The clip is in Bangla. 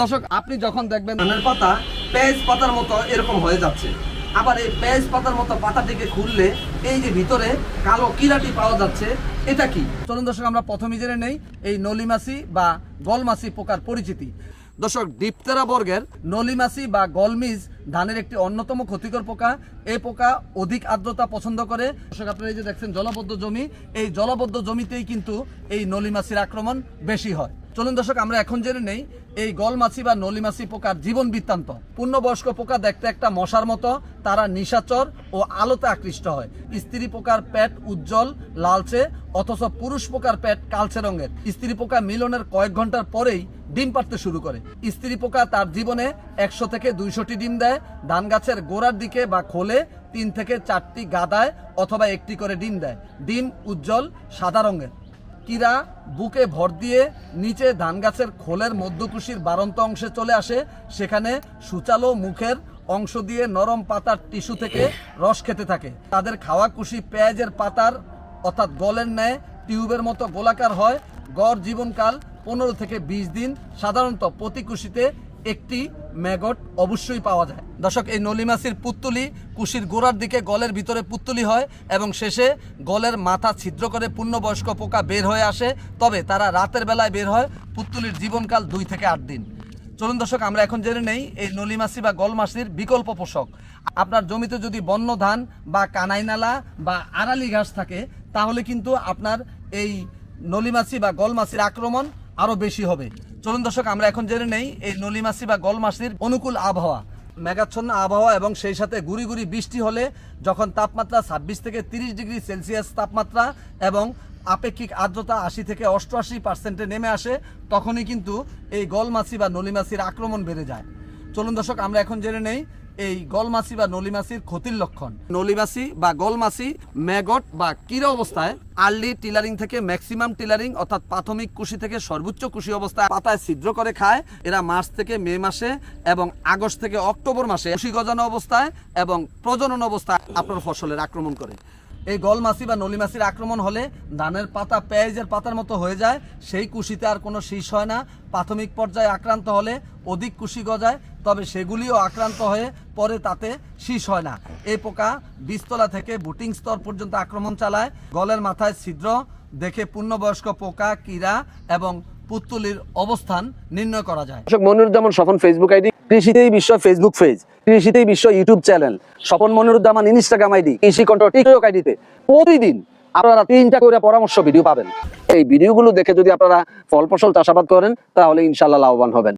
দর্শক, আপনি যখন দেখবেন ধানের পাতা, পেঁয়াজ পাতার মতো এরকম হয়ে যাচ্ছে। আবার এই পেঁয়াজ পাতার মতো পাতাটিকে খুললে এই যে ভিতরে কালো কিরাটি পাওয়া যাচ্ছে, এটা কি? চলুন দর্শক, আমরা প্রথমে জেনে নেই এই নলিমাছি বা গলমাছি পোকার পরিচিতি। দর্শক ডিপতেরা বর্গের নলিমাছি বা গলমিজ ধানের একটি অন্যতম ক্ষতিকর পোকা। এই পোকা অধিক আর্দ্রতা পছন্দ করে। দর্শক, আপনারা এই যে দেখছেন জলবদ্ধ জমি, এই জলবদ্ধ জমিতেই কিন্তু এই নলিমাছির আক্রমণ বেশি হয়। চলুন দর্শক, আমরা এখন জেনে নেই এই গলমাছি বা নলিমাছি পোকার জীবন বৃত্তান্ত। পূর্ণবয়স্ক পোকা দেখতে একটা মশার মতো, তারা নিশাচর ও আলোতে আকৃষ্ট হয়। স্ত্রী পোকার পেট উজ্জ্বল, লালচে, অথচ পুরুষ পোকার পেট কালচে রঙের। স্ত্রী পোকা মিলনের কয়েক ঘণ্টার পরেই ডিম পাড়তে শুরু করে। স্ত্রী পোকা তার জীবনে একশো থেকে দুইশোটি ডিম দেয়, ধান গাছের গোড়ার দিকে বা খোলে তিন থেকে চারটি গাদায় অথবা একটি করে ডিম দেয়। ডিম উজ্জ্বল, সাদা রঙের। কিরা বুকে ভর দিয়ে নিচে ধান গাছের খোলের মধ্যকুশির বারন্ত অংশে চলে আসে। সেখানে সুচালো মুখের অংশ দিয়ে নরম পাতার টিস্যু থেকে রস খেতে থাকে। তাদের খাওয়া কুশি পেঁয়াজের পাতার, অর্থাৎ গলের ন্যায় টিউবের মতো গোলাকার হয়। গড় জীবনকাল পনেরো থেকে বিশ দিন। সাধারণত প্রতি কুশিতে একটি ম্যাগট অবশ্যই পাওয়া যায়। দর্শক, এই নলিমাছির পুত্তুলি কুশির গোড়ার দিকে গলের ভিতরে পুত্তুলি হয় এবং শেষে গলের মাথা ছিদ্র করে পূর্ণবয়স্ক পোকা বের হয়ে আসে। তবে তারা রাতের বেলায় বের হয়, পুত্তুলির জীবনকাল দুই থেকে আট দিন। চলুন দর্শক, আমরা এখন জেনে নেই এই নলিমাছি বা গলমাছির বিকল্প পোষক আপনার জমিতে যদি বন্য ধান বা কানাইনালা বা আড়ালি ঘাস থাকে, তাহলে কিন্তু আপনার এই নলিমাছি বা গলমাছির আক্রমণ আরও বেশি হবে। চলুন দর্শক, আমরা এখন জেনে নেই এই নলিমাসি বা গলমাছির অনুকূল আবহাওয়া। মেঘাচ্ছন্ন আবহাওয়া এবং সেই সাথে গুড়ি গুড়ি বৃষ্টি হলে যখন তাপমাত্রা ছাব্বিশ থেকে তিরিশ ডিগ্রি সেলসিয়াস তাপমাত্রা এবং আপেক্ষিক আর্দ্রতা আশি থেকে অষ্টআশি পার্সেন্টে নেমে আসে, তখনই কিন্তু এই গলমাছি বা নলিমাছির আক্রমণ বেড়ে যায়। চলুন দর্শক, আমরা এখন জেনে নেই এই গলমাছি বা নলিমাছির ক্ষতির লক্ষণ। নলিমাছি বা গলমাছি, ম্যাগট বা কিরা অবস্থায় আর্লি টিলারিং থেকে ম্যাক্সিমাম টিলারিং অর্থাৎ প্রাথমিক কুশি থেকে সর্বোচ্চ কুশি অবস্থায় পাতায় ছিদ্র করে খায়। এরা মার্চ থেকে মে মাসে এবং আগস্ট থেকে অক্টোবর মাসে কুশি গজানো অবস্থায় এবং প্রজনন অবস্থায় আপনার ফসলের আক্রমণ করে। এই গলমাছি বা নলিমাছির আক্রমণ হলে ধানের পাতা পেঁয়াজের পাতার মতো হয়ে যায়। সেই কুশিতে আর কোনো শীষ হয় না। প্রাথমিক পর্যায়ে আক্রান্ত হলে অধিক কুশি গজায়, তবে সেগুলিও আক্রান্ত হয়ে পরে তাতে শীষ হয় না। এই পোকা বীজতলা থেকে বুটিং স্তর পর্যন্ত আক্রমণ চালায়। গলের মাথায় ছিদ্র, দেখে পূর্ণবয়স্ক পোকা কীরা এবং পুত্তুলির অবস্থান নির্ণয় করা যায়। Moniruzzaman Swapan Facebook ID. কৃষিতেই বিশ্ব ফেসবুক পেজ কৃষিতেই বিশ্ব YouTube channel, Swapan Moniruddaman Instagram ID কৃষি কন্ট্রোল টিকটক আইডিতে প্রতিদিন আপনারা তিনটা করে পরামর্শ ভিডিও পাবেন। এই ভিডিওগুলো দেখে যদি আপনারা ফল ফসল চাষাবাদ করেন, তাহলে ইনশাল্লাহ লাভবান হবেন।